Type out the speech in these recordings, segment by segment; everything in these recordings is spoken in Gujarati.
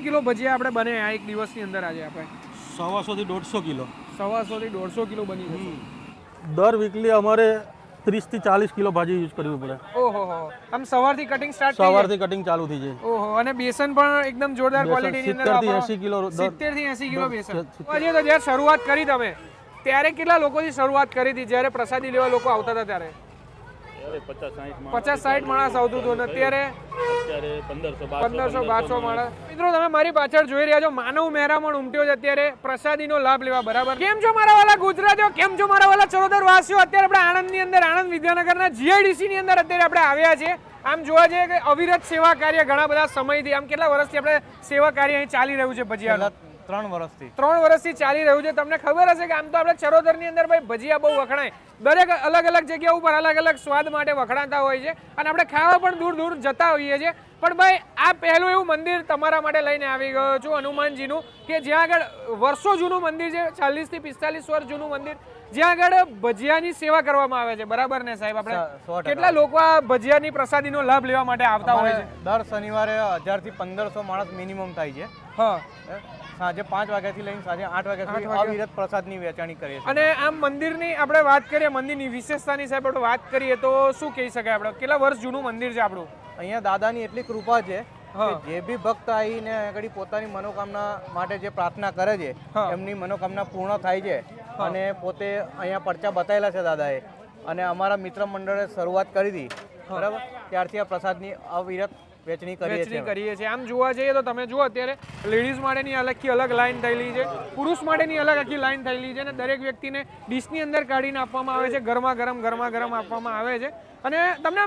કિલો ભજીયા આપણે બને આ એક દિવસની અંદર આજે આપણે? સવાસો થી દોઢસો કિલો. સવાસો થી દોઢસો કિલો બની જશે. દર વીકલી અમારે ત્રીસથી ચાલીસ કિલો ભાજી યુઝ કરવી પડે. ઓહો આમ સવારથી કટિંગ સ્ટાર્ટ સવારથી સવારથી કટિંગ ચાલુ થઈ જાય. ઓહો અને બેસન પણ એકદમ જોરદાર ક્વોલિટીની અંદર 70 થી 80 કિલો દર- 70 થી 80 કિલો બેસન. સિત્તેર- તો જ્યારે શરૂઆત કરી તમે ત્યારે કેટલા લોકોથી શરૂઆત કરી હતી? જ્યારે પ્રસાદી લેવા લોકો આવતા હતા ત્યારે? પચાસ સાઠ માણસ આવતું હતું અત્યારે પંદરસો બારસો માણસ. મિત્રો તમે મારી પાછળ જોઈ રહ્યા છો માનવ મહેરામણ ઉમટ્યો છે અત્યારે પ્રસાદીનો લાભ લેવા બરાબર. કેમ છો મારા વાલા ગુજરાતીઓ? કેમ છો મારા વાલા ચરોતર વાસીઓ અત્યારે આપણે આણંદની અંદર આણંદ વિદ્યાનગરના જીઆઈડીસી ની અંદર અત્યારે આપણે આવ્યા છે આમ જોવા જઈએ કે અવિરત સેવા કાર્ય ઘણા બધા સમયથી આમ કેટલા વર્ષથી આપણે સેવા કાર્ય અહીં ચાલી રહ્યું છે ભજીયાનું? ત્રણ વર્ષથી. ત્રણ વર્ષથી ચાલી રહ્યું છે. તમને ખબર હશે કે આમ તો આપણે ચરોતરની અંદર ભાઈ ભજીયા બહુ વખણાય. દરેક અલગ અલગ જગ્યા ઉપર અલગ અલગ સ્વાદ માટે વખણાતા હોય છે અને આપણે ખાવા પણ દૂર દૂર જતા હોઈએ છીએ. પણ ભાઈ આ પહેલું એવું મંદિર તમારા માટે લઈને આવી ગયો છું હનુમાનજીનું કે જ્યાં આગળ વર્ષો જૂનું મંદિર છે ચાલીસથી પિસ્તાલીસ વર્ષ જૂનું મંદિર જ્યાં આગળ ભજીયાની સેવા કરવામાં આવે છે. બરાબર ને સાહેબ? આપણે કેટલા લોકો આ ભજીયાની પ્રસાદીનો લાભ લેવા માટે આવતા હોય છે? દર શનિવારે હજારથી પંદરસો માણસ મિનિમમ થાય છે. હા. હે? સાંજે પાંચ વાગ્યાથી લઈને સાંજે આઠ વાગ્યા. સુધી અવિરત પ્રસાદની વેચાણી કરીએ છીએ. અને આમ મંદિરની આપણે વાત કરીએ મંદિરની વિશેષતાની સાહેબ આપણે વાત કરીએ તો શું કહી શકાય આપણે? કેટલા વર્ષ જૂનું મંદિર છે આપણું? અહીંયા દાદાની એટલી કૃપા છે જે બી ભક્ત આવીને આગળ પોતાની મનોકામના માટે જે પ્રાર્થના કરે છે એમની મનોકામના પૂર્ણ થાય છે. અને પોતે અહીંયા પરચા બતાવેલા છે દાદાએ. અને અમારા મિત્ર મંડળે શરૂઆત કરી હતી. બરાબર? ત્યારથી આ પ્રસાદની અવિરત વેચણી વેચણી કરીએ છીએ. આમ જોવા જઈએ તો તમે જુઓ અત્યારે લેડીઝ માટેની અલગથી અલગ લાઈન થયેલી છે. પુરુષ માટેની અલગ આખી લાઈન થયેલી છે અને દરેક વ્યક્તિને ડીશની અંદર કાઢીને આપવામાં આવે છે. ગરમા ગરમ ગરમા ગરમ આપવામાં આવે છે. અને તમને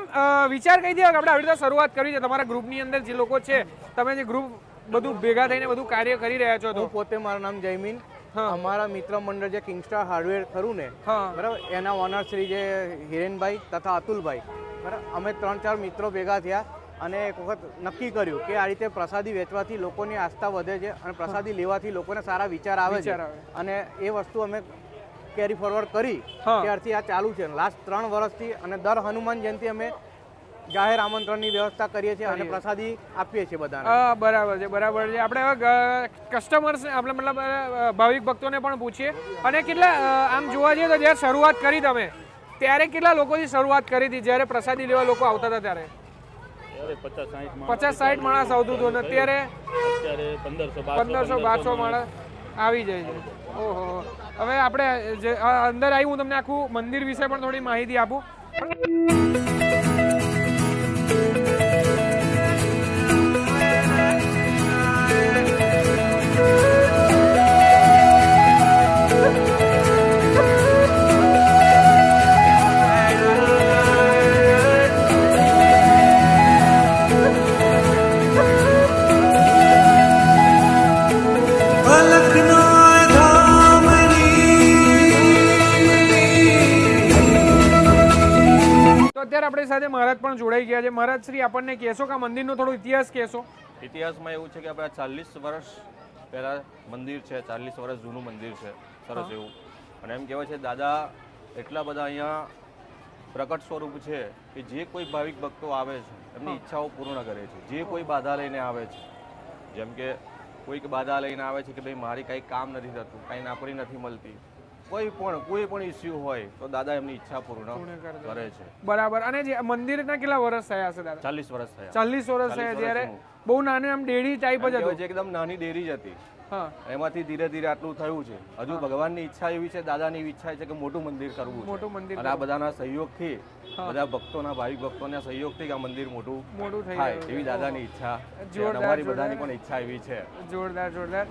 વિચાર કહી દે કે આપણે આવી રીતે શરૂઆત કરી છે? તમારા ગ્રુપની અંદર જે લોકો છે તમે જે ગ્રુપ બધું ભેગા થઈને બધું કાર્ય કરી રહ્યા છો તો? હું પોતે મારું નામ જયમીન. હા. અમારા મિત્ર મંડળ જે કિંગસ્ટાર હાર્ડવેર ખરું ને હા. બરાબર? એના ઓનર શ્રી જે હિરેનભાઈ તથા અતુલભાઈ. બરાબર? અમે ત્રણ ચાર મિત્રો ભેગા થયા. અને એક વખત નક્કી કર્યું કે આ રીતે પ્રસાદી વેચવાથી લોકોની આસ્થા વધે છે અને પ્રસાદી લેવાથી લોકોને સારા વિચાર આવે છે. અને એ વસ્તુ અમે કેરી ફોરવર્ડ કરી. ત્યારથી આ ચાલુ છે. લાસ્ટ ત્રણ વર્ષથી અને દર હનુમાન જયંતિ અમે જાહેર આમંત્રણની વ્યવસ્થા કરીએ છીએ અને પ્રસાદી આપીએ છીએ બધાને. હા બરાબર છે બરાબર છે. આપણે હવે કસ્ટમર્સ આપણે મતલબ ભાવિક ભક્તોને પણ પૂછીએ. અને કેટલા આમ જોવા જઈએ તો જ્યારે શરૂઆત કરી તમે ત્યારે કેટલા લોકોથી શરૂઆત કરી હતી? જ્યારે પ્રસાદી લેવા લોકો આવતા હતા ત્યારે? પચાસ સાઠ માણસ આવતું હતું અત્યારે પંદરસો બારસો માણસ. આવી જાય છે. ઓહો. હવે આપણે જે અંદર આવી હું તમને આખું મંદિર વિશે પણ થોડી માહિતી આપું. જોડાઈ છે મહારાજ શ્રી આપણને કહેશો કે મંદિરનો થોડો ઇતિહાસ કહેશો? ઇતિહાસમાં એવું છે કે આપણે ચાલીસ વર્ષ પહેલાં મંદિર છે ચાલીસ વર્ષ જૂનું મંદિર છે સરસ એવું. અને એમ કહેવાય છે દાદા એટલા બધા અહીંયા પ્રકટ સ્વરૂપ છે કે જે કોઈ ભાવિક ભક્તો આવે છે એમની ઈચ્છાઓ પૂર્ણ કરે છે. જે કોઈ બાધા લઈને આવે છે જેમ કે કોઈક બાધા લઈને આવે છે કે ભાઈ મારી કાંઈ કામ નથી થતું કાંઈ નોકરી નથી મળતી. કોઈ પણ કોઈ પણ ઇસ્યુ હોય તો દાદા એમની ઈચ્છા પૂર્ણ કરે છે. બરાબર. અને જે મંદિરના કેટલા વર્ષ થયા હશે દાદા? ચાલીસ વર્ષ થયા. ચાલીસ વર્ષ થયા જયારે. બહુ નાનું એમ ડેરી ટાઈપ જ હતું. છે એકદમ નાની ડેરી જ હતી. હા. એમાંથી ધીરે ધીરે આટલું થયું છે. હજુ ભગવાનની ઈચ્છા એવી છે દાદાની ઈચ્છા છે કે મોટું મંદિર કરવું મોટું મંદિર અને આ બધાના સહયોગથી બધા ભક્તોના ભાવિક ભક્તોના સહયોગથી આ મંદિર મોટું મોટું થાય એવી દાદાની ઈચ્છા અમારી બધાની પણ ઈચ્છા એવી છે. જોરદાર જોરદાર.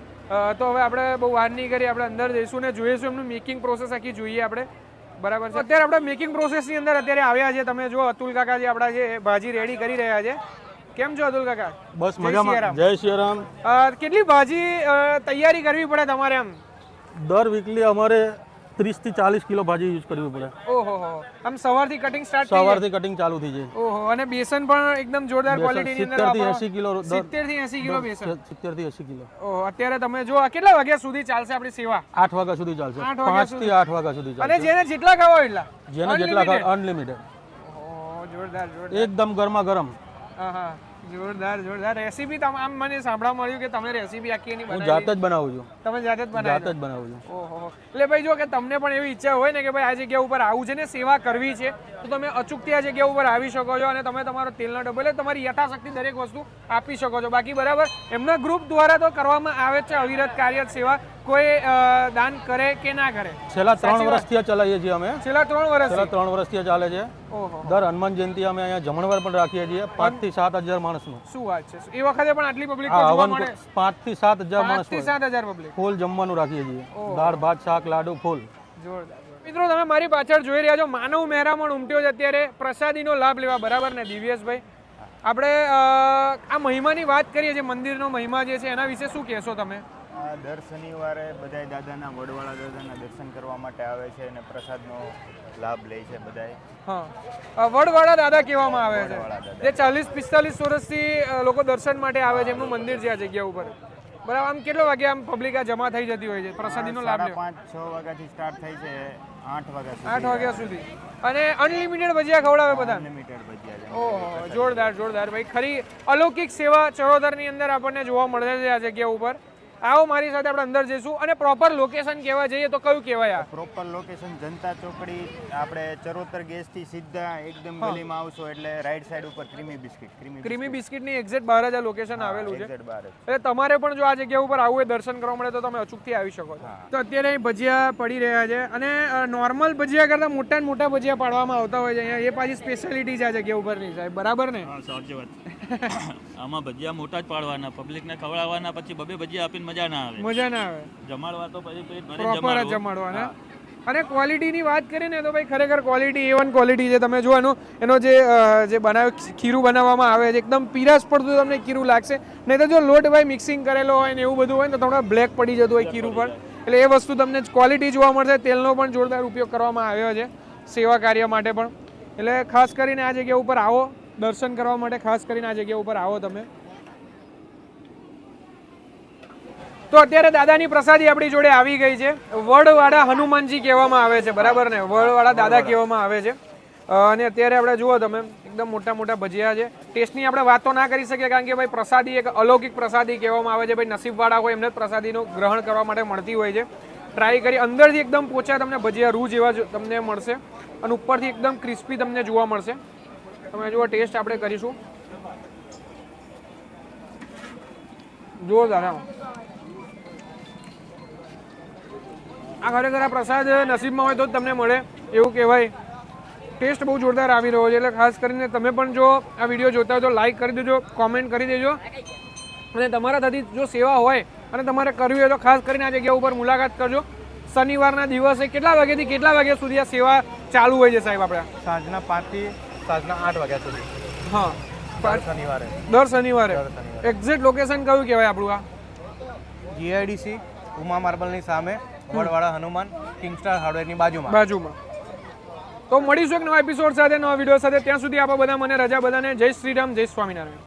તો હવે આપણે બહુ વાર નહીં કરી આપણે અંદર જઈશું ને જોઈશું એમનું મેકિંગ પ્રોસેસ આખી જોઈએ આપણે. બરાબર છે? અત્યારે આપણે મેકિંગ પ્રોસેસની અંદર અત્યારે આવ્યા છે તમે જો અતુલ કાકા જે આપણા છે ભાજી રેડી કરી રહ્યા છે. કેમ છો અતુલ કાકા? બસ મજામાં. જય શ્રી રામ કેટલી ભાજી તૈયારી કરવી પડે તમારે એમ? દર વીકલી અમારે ત્રીસથી ચાલીસ કિલો ભાજી યુઝ કરવી પડે. ઓહો આમ સવારથી કટિંગ સ્ટાર્ટ સવારથી સવારથી કટિંગ ચાલુ થઈ જાય. ઓહો અને બેસન પણ એકદમ જોરદાર ક્વોલિટીની અંદર 70 થી 80 કિલો દર- 70 થી 80 કિલો બેસન. સિત્તેરથી 80 કિલો. ઓહો અત્યારે તમે જો આ કેટલા વાગ્યા સુધી ચાલશે આપણી સેવા? આઠ વાગ્યા સુધી ચાલશે. 5 થી આઠ વાગ્યા સુધી અને જેને જેટલા ખાવા એટલા. જેને જેટલા ખાવા અનલિમિટેડ ઓહો જોરદાર જોરદાર. એકદમ ગરમા ગરમ. હા હા. જોરદાર જોરદાર. રેસીપી તમે આમ મને સાંભળવા મળ્યું કે તમે રેસીપી આખી એની હું જાતે જ બનાવું છું. તમે જાતે જ જાતે બનાવી જ બનાવું છું. ઓહો. એટલે ભાઈ જો કે તમને પણ એવી ઈચ્છા હોય ને કે ભાઈ આ જગ્યા ઉપર આવું છે ને સેવા કરવી છે તો તમે અચૂકથી આ જગ્યા ઉપર આવી શકો છો અને તમે તમારો તેલનો ડબ્બો એટલે તમારી યથાશક્તિ દરેક વસ્તુ આપી શકો છો. બાકી બરાબર એમના ગ્રુપ દ્વારા તો કરવામાં આવે છે અવિરત કાર્ય સેવા. કોઈ દાન કરે કે ના કરે? છેલ્લા ત્રણ વર્ષથી ચલાવીએ છીએ અમે. છેલ્લા ત્રણ છેલ્લા ત્રણ વર્ષથી ચાલે છે. દર હનુમાન જયંતિ અમે અહીંયા જમણવાર પણ રાખીએ છીએ પાંચથી સાત હજાર માણસનું. શું વાત છે? એ વખતે પણ આટલી પબ્લિક હવન પાંચથી સાત હજાર માણસથી સાત હજાર પબ્લિક ફૂલ જમવાનું રાખીએ છીએ. દાળ ભાત શાક લાડુ ફૂલ. જોરદાર મિત્રો તમે મારી પાછળ જોઈ રહ્યા છો માનવ મહેરામણ ઉમટ્યો છે અત્યારે. પ્રસાદીનો લાભ લેવા બરાબર ને દિવ્યેશભાઈ? આપણે આ મહિમાની વાત કરીએ છીએ મંદિરનો મહિમા જે છે એના વિશે શું કહેશો તમે? આ દર શનિવારે બધાય દાદાના વડવાળા દાદાના દર્શન કરવા માટે આવે છે અને પ્રસાદનો લાભ લે છે બધાય. હા. વડવાળા દાદા કહેવામાં આવે છે. જે ચાલીસ પિસ્તાલીસ વર્ષથી લોકો દર્શન માટે આવે છે એમનું મંદિર છે આ જગ્યા ઉપર. બરાબર આમ કેટલો વાગે આમ પબ્લિક આ જમા થઈ જતી હોય છે? પ્રસાદીનો લાભ પાંચ છ વાગ્યાથી સ્ટાર્ટ થાય છે આઠ વાગ્યા આઠ વાગ્યા સુધી. અને અનલિમિટેડ ભજીયા ખવડાવે બધા અનલિમિટેડ ભજીયા ઓહો જોરદાર જોરદાર. ભાઈ ખરી અલૌકિક સેવા ચરોતરની અંદર આપણને જોવા મળે છે આ જગ્યા ઉપર. આવો મારી સાથે આપણે અંદર જઈશું અને પ્રોપર લોકેશન કહેવા જઈએ તો કયું કહેવાય આ? પ્રોપર લોકેશન જનતા ચોકડી આપણે ચરોતર ગેસથી સીધા એકદમ ગલીમાં આવશો એટલે રાઈટ સાઈડ ઉપર ક્રીમી બિસ્કિટ ક્રીમી ક્રીમી બિસ્કિટની એક્ઝેક્ટ બહાર જ આ લોકેશન આવેલું છે. એટલે તમારે પણ જો આ જગ્યા ઉપર આવું એ દર્શન કરવા મળે તો તમે અચૂકથી આવી શકો છો. તો અત્યારે અહીં ભજીયા પડી રહ્યા છે અને નોર્મલ ભજીયા કરતાં મોટા મોટા ભજીયા પાડવામાં આવતા હોય છે અહીંયા. એ પાછી સ્પેશિયાલિટી છે આ જગ્યા ઉપરની સાહેબ. બરાબર ને? સાચી વાત. આમાં ભજીયા મોટા જ પાડવાના પબ્લિકને ખવડાવવાના પછી બબે ભજીયા આપીને મજા ના આવે. મજા ના આવે. જમાડવા તો પછી પેટ પ્રોપર જ જમાડવાના. અને ક્વોલિટીની વાત કરીએ ને તો ભાઈ ખરેખર ક્વોલિટી એ વન ક્વોલિટી છે તમે જો એનો એનો જે જે બનાવ ખીરું બનાવવામાં આવે છે એકદમ પીરાશ પડતું તમને ખીરું લાગશે. નહીં તો જો લોટ ભાઈ મિક્સિંગ કરેલો હોય ને એવું બધું હોય ને તો થોડા બ્લેક પડી જતું હોય ખીરું પર. એટલે એ વસ્તુ તમને ક્વોલિટી જોવા મળશે. તેલનો પણ જોરદાર ઉપયોગ કરવામાં આવ્યો છે સેવા કાર્ય માટે પણ. એટલે ખાસ કરીને આ જગ્યા ઉપર આવો. દર્શન કરવા માટે ખાસ કરીને આ જગ્યા ઉપર આવો તમે. તો અત્યારે દાદાની પ્રસાદી આપણી જોડે આવી ગઈ છે. વડવાળા હનુમાનજી કહેવામાં આવે છે બરાબર ને? વડવાળા દાદા કહેવામાં આવે છે. અને અત્યારે આપણે જુઓ તમે એકદમ મોટા મોટા ભજીયા છે. ટેસ્ટની આપણે વાતો ના કરી શકીએ કારણ કે ભાઈ પ્રસાદી એક અલૌકિક પ્રસાદી કહેવામાં આવે છે. ભાઈ નસીબવાળા હોય એમને જ પ્રસાદીનું ગ્રહણ કરવા માટે મળતી હોય છે. ટ્રાય કરી અંદરથી એકદમ પોચા તમને ભજીયા રૂ જેવા તમને મળશે. અને ઉપરથી એકદમ ક્રિસ્પી તમને જોવા મળશે. તમે જુઓ, ટેસ્ટ આપણે કરીશું. જોરદાર, આમ. આ ખરેખર આ પ્રસાદ નસીબમાં હોય તો જ તમને મળે, એવું કહેવાય. ટેસ્ટ બહુ જોરદાર આવી રહ્યો છે, એટલે ખાસ કરીને તમે પણ જો આ વીડિયો જોતા હોય તો લાઈક કરી દેજો કોમેન્ટ કરી દેજો. અને તમારા થતી જો સેવા હોય અને તમારે કરવી હોય તો ખાસ કરીને આ જગ્યા ઉપર મુલાકાત કરજો. શનિવારના દિવસે કેટલા વાગ્યાથી કેટલા વાગ્યા સુધી આ સેવા ચાલુ હોય છે સાહેબ આપણે? સાંજના પાંચથી સાંજના આઠ વાગ્યા સુધી. હા. શનિવારે. દર શનિવારે. એક્ઝેક્ટ લોકેશન કયું કહેવાય આપણું આ? જીઆઈડીસી ઉમા માર્બલની સામે વડવાળા હનુમાન કિંગસ્ટાર હાર્ડવેરની બાજુમાં. બાજુમાં. તો મળીશું એક નવા એપિસોડ સાથે નવા વીડિયો સાથે. ત્યાં સુધી આપણે બધા મને રજા બધાને. જય શ્રી રામ જય સ્વામિનારાયણ.